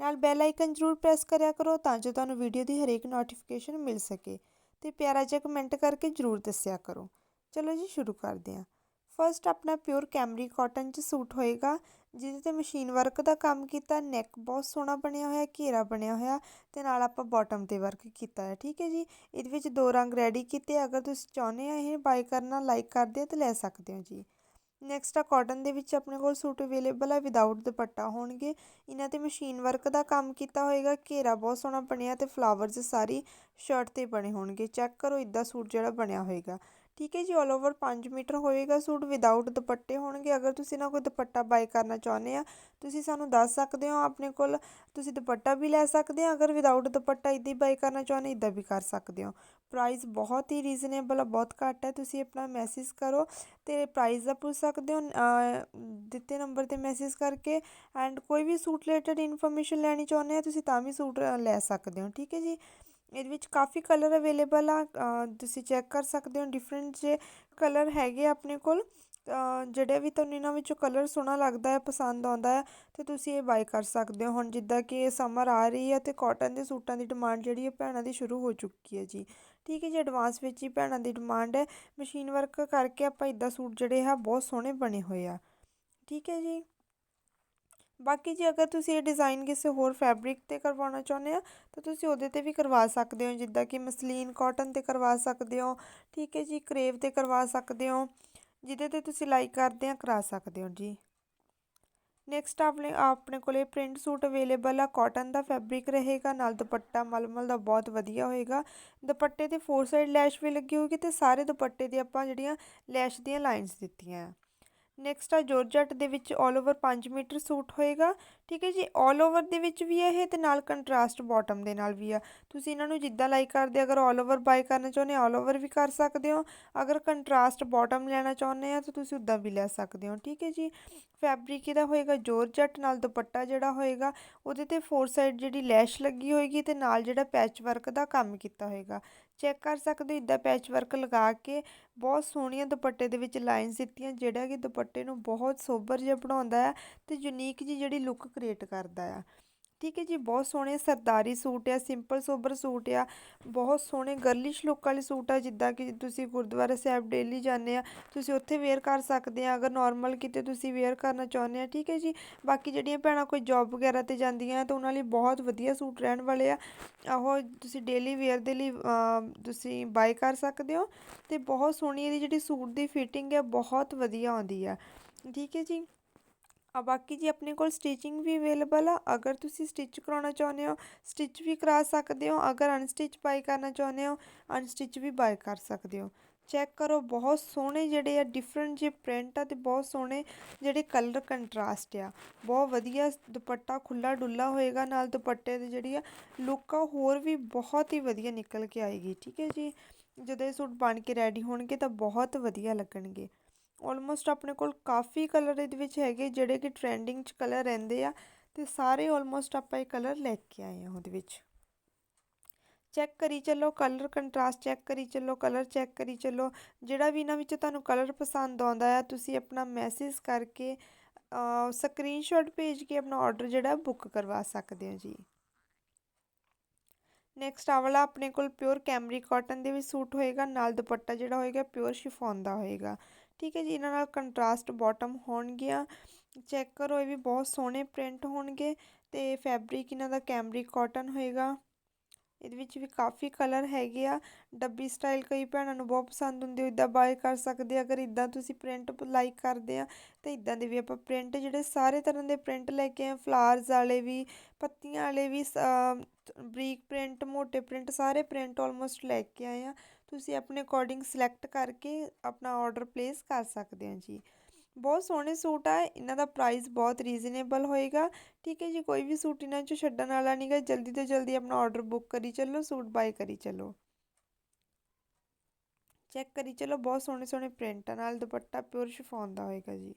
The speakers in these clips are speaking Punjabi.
ਨਾਲ ਬੈਲ ਆਈਕਨ ਜ਼ਰੂਰ ਪ੍ਰੈਸ ਕਰਿਆ ਕਰੋ ਤਾਂ ਜੋ ਤੁਹਾਨੂੰ ਵੀਡੀਓ ਦੀ ਹਰੇਕ ਨੋਟੀਫਿਕੇਸ਼ਨ ਮਿਲ ਸਕੇ ਤੇ ਪਿਆਰਾ ਜਿਹਾ ਕਮੈਂਟ ਕਰਕੇ ਜ਼ਰੂਰ ਦੱਸਿਆ ਕਰੋ। ਚਲੋ ਜੀ, ਸ਼ੁਰੂ ਕਰਦੇ ਹਾਂ। ਫਰਸਟ ਆਪਣਾ ਪਿਓਰ ਕੈਮਰੀ ਕਾਟਨ 'ਚ ਸੂਟ ਹੋਏਗਾ, ਜਿਹਦੇ ਤੇ ਮਸ਼ੀਨ ਵਰਕ ਦਾ ਕੰਮ ਕੀਤਾ ਨੈਕ ਬਹੁਤ ਸੋਹਣਾ ਬਣਿਆ ਹੋਇਆ, ਘੇਰਾ ਬਣਿਆ ਹੋਇਆ ਤੇ ਨਾਲ ਆਪਾਂ ਬਾਟਮ ਤੇ ਵਰਕ ਕੀਤਾ ਹੈ, ਠੀਕ ਹੈ ਜੀ? ਇਹਦੇ ਵਿੱਚ ਦੋ ਰੰਗ ਰੈਡੀ ਕੀਤੇ, ਅਗਰ ਤੁਸੀਂ ਚਾਹੁੰਦੇ ਆ ਇਹ ਬਾਈ ਕਰਨਾ ਲਾਈਕ ਕਰਦੇ ਆ ਤੇ ਲੈ ਸਕਦੇ ਹੋ ਜੀ। ਨੈਕਸਟ ਆ ਕਾਟਨ ਦੇ ਵਿੱਚ ਆਪਣੇ ਕੋਲ ਸੂਟ ਅਵੇਲੇਬਲ ਆ ਵਿਦਆਊਟ ਦੁਪੱਟਾ ਹੋਣਗੇ। ਇਹਨਾਂ ਤੇ ਮਸ਼ੀਨ ਵਰਕ ਦਾ ਕੰਮ ਕੀਤਾ ਹੋਏਗਾ। ਘੇਰਾ ਬਹੁਤ ਸੋਹਣਾ ਬਣਿਆ ਤੇ ਫਲਾਵਰਸ ਸਾਰੀ ਸ਼ਰਟ ਤੇ ਬਣੇ ਹੋਣਗੇ। ਚੈੱਕ ਕਰੋ ਇਦਾਂ ਸੂਟ ਜਿਹੜਾ ਬਣਿਆ ਹੋਏਗਾ। ਠੀਕ ਹੈ ਜੀ ਆਲ ਓਵਰ 5 ਮੀਟਰ ਹੋਏਗਾ ਸੂਟ ਵਿਦਆਊਟ ਦੁਪੱਟੇ ਹੋਣਗੇ। ਅਗਰ ਤੁਸੀਂ ਨਾ ਕੋਈ ਦੁਪੱਟਾ ਬਾਈ ਕਰਨਾ ਚਾਹੁੰਦੇ ਆ, ਤੁਸੀਂ ਸਾਨੂੰ ਦੱਸ ਸਕਦੇ ਹੋ ਆਪਣੇ ਕੋਲ। ਤੁਸੀਂ ਦੁਪੱਟਾ ਵੀ ਲੈ ਸਕਦੇ ਆ, ਅਗਰ ਵਿਦਆਊਟ ਦੁਪੱਟਾ ਇਦਾਂ ਹੀ ਬਾਈ ਕਰਨਾ ਚਾਹੁੰਦੇ, ਇਦਾਂ ਵੀ ਕਰ ਸਕਦੇ ਹੋ। ਪ੍ਰਾਈਸ ਬਹੁਤ ਹੀ ਰੀਜ਼ਨੇਬਲ ਆ, ਬਹੁਤ ਘੱਟ ਹੈ, ਤੁਸੀਂ ਆਪਣਾ ਮੈਸੇਜ ਕਰੋ ਤੇ ਪ੍ਰਾਈਸ ਦਾ ਪੁੱਛ ਸਕਦੇ ਹੋ ਦਿੱਤੇ ਨੰਬਰ ਤੇ ਮੈਸੇਜ ਕਰਕੇ। ਐਂਡ ਕੋਈ ਵੀ ਸੂਟ ਰਿਲੇਟਡ ਇਨਫੋਰਮੇਸ਼ਨ ਲੈਣੀ ਚਾਹੁੰਦੇ ਆ, ਤੁਸੀਂ ਤਾਂ ਵੀ ਸੂਟ ਲੈ ਸਕਦੇ ਹੋ, ਠੀਕ ਹੈ ਜੀ? ਇਹਦੇ ਵਿੱਚ ਕਾਫੀ ਕਲਰ ਅਵੇਲੇਬਲ ਆ ਤੁਸੀਂ ਚੈੱਕ ਕਰ ਸਕਦੇ ਹੋ ਡਿਫਰੈਂਟ ਜੇ ਕਲਰ ਹੈਗੇ ਆਪਣੇ ਕੋਲ ਜਿਹੜੇ ਵੀ ਤੁਹਾਨੂੰ ਇਹਨਾਂ ਵਿੱਚੋਂ ਕਲਰ ਸੋਹਣਾ ਲੱਗਦਾ ਹੈ, ਪਸੰਦ ਆਉਂਦਾ ਹੈ, ਤੇ ਤੁਸੀਂ ਇਹ ਬਾਈ ਕਰ ਸਕਦੇ ਹੋ। ਹੁਣ ਜਿੱਦਾਂ ਕਿ ਸਮਰ ਆ ਰਹੀ ਹੈ ਤੇ ਕਾਟਨ ਦੇ ਸੂਟਾਂ ਦੀ ਡਿਮਾਂਡ ਜਿਹੜੀ ਹੈ, ਭੈਣਾਂ ਦੀ ਸ਼ੁਰੂ ਹੋ ਚੁੱਕੀ ਹੈ ਜੀ। ਠੀਕ ਹੈ ਜੀ ਐਡਵਾਂਸ ਵਿੱਚ ਹੀ ਭੈਣਾਂ ਦੀ ਡਿਮਾਂਡ ਹੈ। ਮਸ਼ੀਨ ਵਰਕ ਕਰਕੇ ਆਪਾਂ ਇਦਾਂ ਸੂਟ ਜਿਹੜੇ ਆ, ਬਹੁਤ ਸੋਹਣੇ ਬਣੇ ਹੋਏ ਆ। ਠੀਕ ਹੈ ਜੀ। ਬਾਕੀ ਜੀ ਅਗਰ ਤੁਸੀਂ ਇਹ ਡਿਜ਼ਾਈਨ ਕਿਸੇ ਹੋਰ ਫੈਬਰਿਕ ਤੇ ਕਰਵਾਉਣਾ ਚਾਹੁੰਦੇ ਆ ਤਾਂ ਤੁਸੀਂ ਉਹਦੇ ਤੇ ਵੀ ਕਰਵਾ ਸਕਦੇ ਹੋ, ਜਿੱਦਾਂ ਕਿ ਮਸਲੀਨ ਕਾਟਨ ਤੇ ਕਰਵਾ ਸਕਦੇ ਹੋ, ਠੀਕ ਹੈ ਜੀ, ਕਰੇਵ ਤੇ ਕਰਵਾ ਸਕਦੇ ਹੋ, ਜਿਹਦੇ ਤੇ ਤੁਸੀਂ ਲਾਈਕ ਕਰਦੇ ਆ, ਕਰਾ ਸਕਦੇ ਹੋ ਜੀ। ਨੈਕਸਟ ਆਪਣੇ ਆਪਣੇ ਕੋਲੇ ਪ੍ਰਿੰਟ ਸੂਟ ਅਵੇਲੇਬਲ ਆ ਕਾਟਨ ਦਾ ਫੈਬਰਿਕ ਰਹੇਗਾ, ਨਾਲ ਦੁਪੱਟਾ ਮਲਮਲ ਦਾ ਬਹੁਤ ਵਧੀਆ ਹੋਏਗਾ। ਦੁਪੱਟੇ ਤੇ ਫੋਰ ਸਾਈਡ ਲੈਸ਼ ਵੀ ਲੱਗੀ ਹੋਊਗੀ ਤੇ ਸਾਰੇ ਦੁਪੱਟੇ ਦੇ ਆਪਾਂ ਜਿਹੜੀਆਂ ਲੈਸ਼ ਦੀਆਂ ਲਾਈਨਸ ਦਿੱਤੀਆਂ ਆ। ਨੈਕਸਟ ਆ ਜੋਰਜਟ ਦੇ ਵਿੱਚ 올 ਓਵਰ 5 ਮੀਟਰ ਸੂਟ ਹੋਏਗਾ ਠੀਕ ਹੈ ਜੀ 올 ਓਵਰ ਦੇ ਵਿੱਚ ਵੀ ਇਹ ਤੇ ਨਾਲ ਕੰਟਰਾਸਟ ਬਾਟਮ ਦੇ ਨਾਲ ਵੀ ਆ ਤੁਸੀਂ ਇਹਨਾਂ ਨੂੰ ਜਿੱਦਾਂ ਲਾਈਕ ਕਰਦੇ ਅਗਰ 올 ਓਵਰ ਬਾਈ ਕਰਨਾ ਚਾਹੁੰਦੇ 올 ਓਵਰ ਵੀ ਕਰ ਸਕਦੇ ਹੋ ਅਗਰ ਕੰਟਰਾਸਟ ਬਾਟਮ ਲੈਣਾ ਚਾਹੁੰਦੇ ਆ ਤਾਂ ਤੁਸੀਂ ਉਦਾਂ ਵੀ ਲੈ ਸਕਦੇ ਹੋ ਠੀਕ ਹੈ ਜੀ ਫੈਬਰਿਕ ਇਹਦਾ ਹੋਏਗਾ ਜੋਰਜਟ ਨਾਲ ਦੁਪੱਟਾ ਜਿਹੜਾ ਹੋਏਗਾ ਉਹਦੇ ਤੇ ਫੋਰ ਸਾਈਡ ਜਿਹੜੀ ਲੈਸ਼ ਲੱਗੀ ਹੋਏਗੀ ਤੇ ਨਾਲ ਜਿਹੜਾ ਪੈਚ ਵਰਕ ਦਾ ਕੰਮ ਕੀਤਾ ਹੋਏਗਾ ਚੈੱਕ ਕਰ ਸਕਦੇ ਹੋ ਇਦਾਂ ਪੈਚ ਵਰਕ ਲਗਾ ਕੇ ਬਹੁਤ ਸੋਹਣੀਆਂ ਦੁਪੱਟੇ ਦੇ ਵਿੱਚ ਲਾਈਨਸ ਦਿੱਤੀਆਂ, ਜਿਹੜਾ ਕਿ ਦੁਪੱਟੇ ਨੂੰ ਬਹੁਤ ਸੋਬਰ ਜਿਹਾ ਬਣਾਉਂਦਾ ਆ ਤੇ ਯੂਨੀਕ ਜੀ ਜਿਹੜੀ ਲੁੱਕ ਕ੍ਰੀਏਟ ਕਰਦਾ ਆ। ਠੀਕ ਹੈ ਜੀ ਬਹੁਤ ਸੋਹਣੇ ਸਰਦਾਰੀ ਸੂਟ ਆ ਸਿੰਪਲ ਸੋਬਰ ਸੂਟ ਆ, ਬਹੁਤ ਸੋਹਣੇ ਗਰਲਿਸ਼ ਲੁੱਕ ਵਾਲੇ ਸੂਟ ਆ, ਜਿੱਦਾਂ ਕਿ ਤੁਸੀਂ ਗੁਰਦੁਆਰਾ ਸਾਹਿਬ ਡੇਲੀ ਜਾਂਦੇ ਆ, ਤੁਸੀਂ ਉੱਥੇ ਵੇਅਰ ਕਰ ਸਕਦੇ ਆ, ਅਗਰ ਨਾਰਮਲ ਕਿਤੇ ਤੁਸੀਂ ਵੇਅਰ ਕਰਨਾ ਚਾਹੁੰਦੇ ਆ, ਠੀਕ ਹੈ ਜੀ? ਬਾਕੀ ਜਿਹੜੀਆਂ ਭੈਣਾਂ ਕੋਈ ਜੌਬ ਵਗੈਰਾ ਤੇ ਜਾਂਦੀਆਂ ਤਾਂ ਉਹਨਾਂ ਲਈ ਬਹੁਤ ਵਧੀਆ ਸੂਟ ਰਹਿਣ ਵਾਲੇ ਆ ਉਹ ਤੁਸੀਂ ਡੇਲੀ ਵੇਅਰ ਦੇ ਲਈ ਤੁਸੀਂ ਬਾਈ ਕਰ ਸਕਦੇ ਹੋ, ਤੇ ਬਹੁਤ ਸੋਹਣੀ ਇਹਦੀ ਜਿਹੜੀ ਸੂਟ ਦੀ ਫਿਟਿੰਗ ਹੈ ਬਹੁਤ ਵਧੀਆ ਆਉਂਦੀ ਆ, ਠੀਕ ਹੈ ਜੀ? ਆ ਬਾਕੀ ਜੀ ਆਪਣੇ ਕੋਲ ਸਟਿਚਿੰਗ ਵੀ ਅਵੇਲੇਬਲ ਆ। ਅਗਰ ਤੁਸੀਂ ਸਟਿਚ ਕਰਾਉਣਾ ਚਾਹੁੰਦੇ ਹੋ ਸਟਿਚ ਵੀ ਕਰਾ ਸਕਦੇ ਹੋ। ਅਗਰ ਅਨਸਟਿਚ ਬਾਈ ਕਰਨਾ ਚਾਹੁੰਦੇ ਹੋ ਅਨਸਟਿਚ ਵੀ ਬਾਈ ਕਰ ਸਕਦੇ ਹੋ। ਚੈੱਕ ਕਰੋ, ਬਹੁਤ ਸੋਹਣੇ ਜਿਹੜੇ ਆ ਡਿਫਰੈਂਟ ਜੇ ਪ੍ਰਿੰਟ ਆ ਤੇ ਬਹੁਤ ਸੋਹਣੇ ਜਿਹੜੇ ਕਲਰ ਕੰਟਰਾਸਟ ਆ। ਬਹੁਤ ਵਧੀਆ ਦੁਪੱਟਾ ਖੁੱਲਾ ਡੁੱਲਾ ਹੋਏਗਾ, ਨਾਲ ਦੁਪੱਟੇ ਦੀ ਜਿਹੜੀ ਆ ਲੁੱਕ ਆ ਹੋਰ ਵੀ ਬਹੁਤ ਹੀ ਵਧੀਆ ਨਿਕਲ ਕੇ ਆਏਗੀ। ਠੀਕ ਹੈ ਜੀ? ਜਦੋਂ ਇਹ ਸੂਟ ਬਣ ਕੇ ਰੈਡੀ ਹੋਣਗੇ ਤਾਂ ਬਹੁਤ ਵਧੀਆ ਲੱਗਣਗੇ। ਆਲਮੋਸਟ ਆਪਣੇ ਕੋਲ ਕਾਫੀ ਕਲਰ ਇਹਦੇ ਵਿੱਚ ਹੈਗੇ, ਜਿਹੜੇ ਕਿ ਟ੍ਰੈਂਡਿੰਗ 'ਚ ਕਲਰ ਰਹਿੰਦੇ ਆ, ਤੇ ਸਾਰੇ ਆਲਮੋਸਟ ਆਪਾਂ ਇਹ ਕਲਰ ਲੈ ਕੇ ਆਏ ਆ ਉਹਦੇ ਵਿੱਚ। ਚੈੱਕ ਕਰੀ ਚੱਲੋ ਕਲਰ ਕੰਟਰਾਸਟ ਚੈੱਕ ਕਰੀ ਚੱਲੋ ਕਲਰ ਚੈੱਕ ਕਰੀ ਚੱਲੋ, ਜਿਹੜਾ ਵੀ ਇਹਨਾਂ ਵਿੱਚ ਤੁਹਾਨੂੰ ਕਲਰ ਪਸੰਦ ਆਉਂਦਾ ਆ, ਤੁਸੀਂ ਆਪਣਾ ਮੈਸੇਜ ਕਰਕੇ ਸਕਰੀਨਸ਼ਾਟ ਭੇਜ ਕੇ ਆਪਣਾ ਆਰਡਰ ਜਿਹੜਾ ਬੁੱਕ ਕਰਵਾ ਸਕਦੇ ਹੋ ਜੀ। ਨੈਕਸਟ ਆ ਵਾਲਾ ਆਪਣੇ ਕੋਲ ਪਿਓਰ ਕੈਮਰੀ ਕਾਟਨ ਦੇ ਵੀ ਸੂਟ ਹੋਏਗਾ, ਨਾਲ ਦੁਪੱਟਾ ਜਿਹੜਾ ਹੋਏਗਾ ਪਿਓਰ ਸ਼ਿਫੋਨ ਦਾ ਹੋਏਗਾ। ਠੀਕ ਹੈ ਜੀ, ਇਹਨਾਂ ਨਾਲ ਕੰਟਰਾਸਟ ਬਾਟਮ ਹੋਣਗੀਆਂ। ਚੈੱਕ ਕਰੋ, ਇਹ ਵੀ ਬਹੁਤ ਸੋਹਣੇ ਪ੍ਰਿੰਟ ਹੋਣਗੇ ਤੇ ਫੈਬਰਿਕ ਇਹਨਾਂ ਦਾ ਕੈਮਰਿਕ ਕਾਟਨ ਹੋਏਗਾ। ਇਹਦੇ ਵਿੱਚ ਵੀ ਕਾਫੀ ਕਲਰ ਹੈਗੇ ਆ। ਡੱਬੀ ਸਟਾਈਲ ਕਈ ਭੈਣਾਂ ਨੂੰ ਬਹੁਤ ਪਸੰਦ ਹੁੰਦੀ ਇਦਾਂ ਬਾਏ ਕਰ ਸਕਦੇ ਅਗਰ ਇਦਾਂ ਤੁਸੀਂ ਪ੍ਰਿੰਟ ਲਾਈਕ ਕਰਦੇ ਆ, ਤਾਂ ਇਦਾਂ ਦੇ ਵੀ ਆਪਾਂ ਪ੍ਰਿੰਟ ਜਿਹੜੇ ਸਾਰੇ ਤਰ੍ਹਾਂ ਦੇ ਪ੍ਰਿੰਟ ਲੈ ਕੇ ਆ। ਫਲਾਰਸ ਵਾਲੇ ਵੀ, ਪੱਤੀਆਂ ਵਾਲੇ ਵੀ ਬਰੀਕ ਪ੍ਰਿੰਟ, ਮੋਟੇ ਪ੍ਰਿੰਟ, ਸਾਰੇ ਪ੍ਰਿੰਟ ਆਲਮੋਸਟ ਲੈ ਕੇ ਆਏ ਆ। ਤੁਸੀਂ ਆਪਣੇ ਅਕੋਰਡਿੰਗ ਸਿਲੈਕਟ ਕਰਕੇ ਆਪਣਾ ਆਰਡਰ ਪਲੇਸ ਕਰ ਸਕਦੇ ਹੋ ਜੀ। ਬਹੁਤ ਸੋਹਣੇ ਸੂਟ ਆ, ਇਹਨਾਂ ਦਾ ਪ੍ਰਾਈਸ ਬਹੁਤ ਰੀਜ਼ਨੇਬਲ ਹੋਏਗਾ। ਠੀਕ ਹੈ ਜੀ, ਕੋਈ ਵੀ ਸੂਟ ਇਹਨਾਂ 'ਚੋਂ ਛੱਡਣ ਵਾਲਾ ਨਹੀਂਗਾ ਜਲਦੀ ਤੋਂ ਜਲਦੀ ਆਪਣਾ ਆਰਡਰ ਬੁੱਕ ਕਰੀ ਚੱਲੋ, ਸੂਟ ਬਾਏ ਕਰੀ ਚੱਲੋ। ਚੈੱਕ ਕਰੀ ਚੱਲੋ, ਬਹੁਤ ਸੋਹਣੇ ਸੋਹਣੇ ਪ੍ਰਿੰਟ ਨਾਲ ਦੁਪੱਟਾ ਪਿਓਰ ਸ਼ਿਫੋਨ ਦਾ ਹੋਏਗਾ ਜੀ।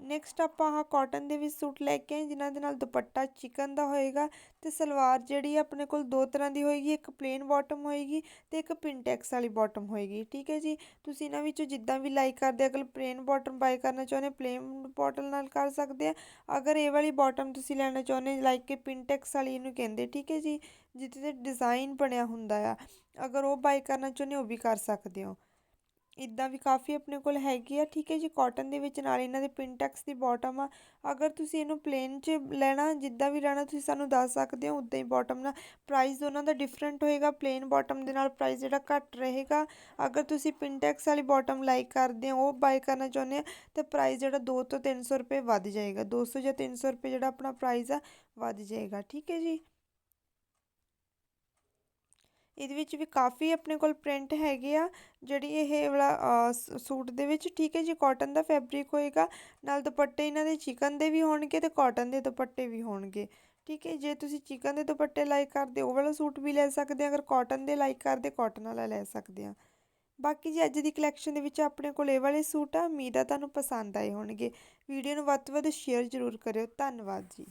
ਨੈਕਸਟ ਆਪਾਂ ਆਹ ਕਾਟਨ ਦੇ ਵਿੱਚ ਸੂਟ ਲੈ ਕੇ ਆਏ, ਜਿਨ੍ਹਾਂ ਦੇ ਨਾਲ ਦੁਪੱਟਾ ਚਿਕਨ ਦਾ ਹੋਏਗਾ ਤੇ ਸਲਵਾਰ ਜਿਹੜੀ ਆਪਣੇ ਕੋਲ ਦੋ ਤਰ੍ਹਾਂ ਦੀ ਹੋਏਗੀ, ਇੱਕ ਪਲੇਨ ਬਾਟਮ ਹੋਏਗੀ ਤੇ ਇੱਕ ਪਿੰਟੈਕਸ ਵਾਲੀ ਬਾਟਮ ਹੋਏਗੀ, ਠੀਕ ਹੈ ਜੀ? ਤੁਸੀਂ ਇਹਨਾਂ ਵਿੱਚੋਂ ਜਿੱਦਾਂ ਵੀ ਲਾਈਕ ਕਰਦੇ ਅਗਰ ਪਲੇਨ ਬਾਟਮ ਬਾਈ ਕਰਨਾ ਚਾਹੁੰਦੇ ਪਲੇਨ ਬਾਟਮ ਨਾਲ ਕਰ ਸਕਦੇ ਆ। ਅਗਰ ਇਹ ਵਾਲੀ ਬਾਟਮ ਤੁਸੀਂ ਲੈਣਾ ਚਾਹੁੰਦੇ ਲਾਈਕ ਕਿ ਪਿੰਟੈਕਸ ਵਾਲੀ ਇਹਨੂੰ ਕਹਿੰਦੇ, ਠੀਕ ਹੈ ਜੀ? ਜਿੱਥੇ ਤੇ ਡਿਜ਼ਾਈਨ ਬਣਿਆ ਹੁੰਦਾ ਆ, ਅਗਰ ਉਹ ਬਾਈ ਕਰਨਾ ਚਾਹੁੰਦੇ ਉਹ ਵੀ ਕਰ ਸਕਦੇ ਹੋ। ਇਦਾਂ ਵੀ ਕਾਫੀ ਆਪਣੇ ਕੋਲ ਹੈਗੀ ਆ, ਠੀਕ ਹੈ ਜੀ ਕਾਟਨ ਦੇ ਵਿੱਚ ਨਾਲ ਇਹਨਾਂ ਦੇ ਪਿੰਟੈਕਸ ਦੀ ਬਾਟਮ ਆ। ਅਗਰ ਤੁਸੀਂ ਇਹਨੂੰ ਪਲੇਨ 'ਚ ਲੈਣਾ, ਜਿੱਦਾਂ ਵੀ ਲੈਣਾ, ਤੁਸੀਂ ਸਾਨੂੰ ਦੱਸ ਸਕਦੇ ਹੋ, ਉਦਾਂ ਹੀ ਬਾਟਮ ਨਾਲ। ਪ੍ਰਾਈਸ ਦੋਨਾਂ ਦਾ ਡਿਫਰੈਂਟ ਹੋਏਗਾ ਪਲੇਨ ਬਾਟਮ ਦੇ ਨਾਲ ਪ੍ਰਾਈਸ ਜਿਹੜਾ ਘੱਟ ਰਹੇਗਾ। ਅਗਰ ਤੁਸੀਂ ਪਿੰਟੈਕਸ ਵਾਲੀ ਬਾਟਮ ਲਾਈਕ ਕਰਦੇ ਹੋ, ਉਹ ਬਾਈ ਕਰਨਾ ਚਾਹੁੰਦੇ ਆ ਤਾਂ ਪ੍ਰਾਈਸ ਜਿਹੜਾ 2 ਤੋਂ 300 ਰੁਪਏ ਵੱਧ ਜਾਏਗਾ। 200 ਜਾਂ 300 ਰੁਪਏ ਜਿਹੜਾ ਆਪਣਾ ਪ੍ਰਾਈਸ ਆ, ਵੱਧ ਜਾਏਗਾ, ਠੀਕ ਹੈ ਜੀ। ਇਹਦੇ ਵਿੱਚ ਵੀ ਕਾਫੀ ਆਪਣੇ ਕੋਲ ਪ੍ਰਿੰਟ ਹੈਗੇ ਆ, ਜਿਹੜੀ ਇਹ ਵਾਲਾ ਸੂਟ ਦੇ ਵਿੱਚ, ਠੀਕ ਹੈ ਜੀ ਕਾਟਨ ਦਾ ਫੈਬਰਿਕ ਹੋਏਗਾ, ਨਾਲ ਦੁਪੱਟੇ ਇਹਨਾਂ ਦੇ ਚਿਕਨ ਦੇ ਵੀ ਹੋਣਗੇ ਤੇ ਕਾਟਨ ਦੇ ਦੁਪੱਟੇ ਵੀ ਹੋਣਗੇ, ਠੀਕ ਹੈ, ਜੇ ਤੁਸੀਂ ਚਿਕਨ ਦੇ ਦੁਪੱਟੇ ਲਾਈਕ ਕਰਦੇ, ਉਹ ਵਾਲਾ ਸੂਟ ਵੀ ਲੈ ਸਕਦੇ ਆ, ਅਗਰ ਕਾਟਨ ਦੇ ਲਾਈਕ ਕਰਦੇ ਕਾਟਨ ਵਾਲਾ ਲੈ ਸਕਦੇ ਆ। ਬਾਕੀ ਜੀ, ਅੱਜ ਦੀ ਕਲੈਕਸ਼ਨ ਦੇ ਵਿੱਚ ਆਪਣੇ ਕੋਲ ਇਹ ਵਾਲੇ ਸੂਟ ਆ, ਉਮੀਦ ਆ ਤੁਹਾਨੂੰ ਪਸੰਦ ਆਏ ਹੋਣਗੇ। ਵੀਡੀਓ ਨੂੰ ਵੱਧ ਤੋਂ ਵੱਧ ਸ਼ੇਅਰ ਜ਼ਰੂਰ ਕਰਿਓ, ਧੰਨਵਾਦ ਜੀ।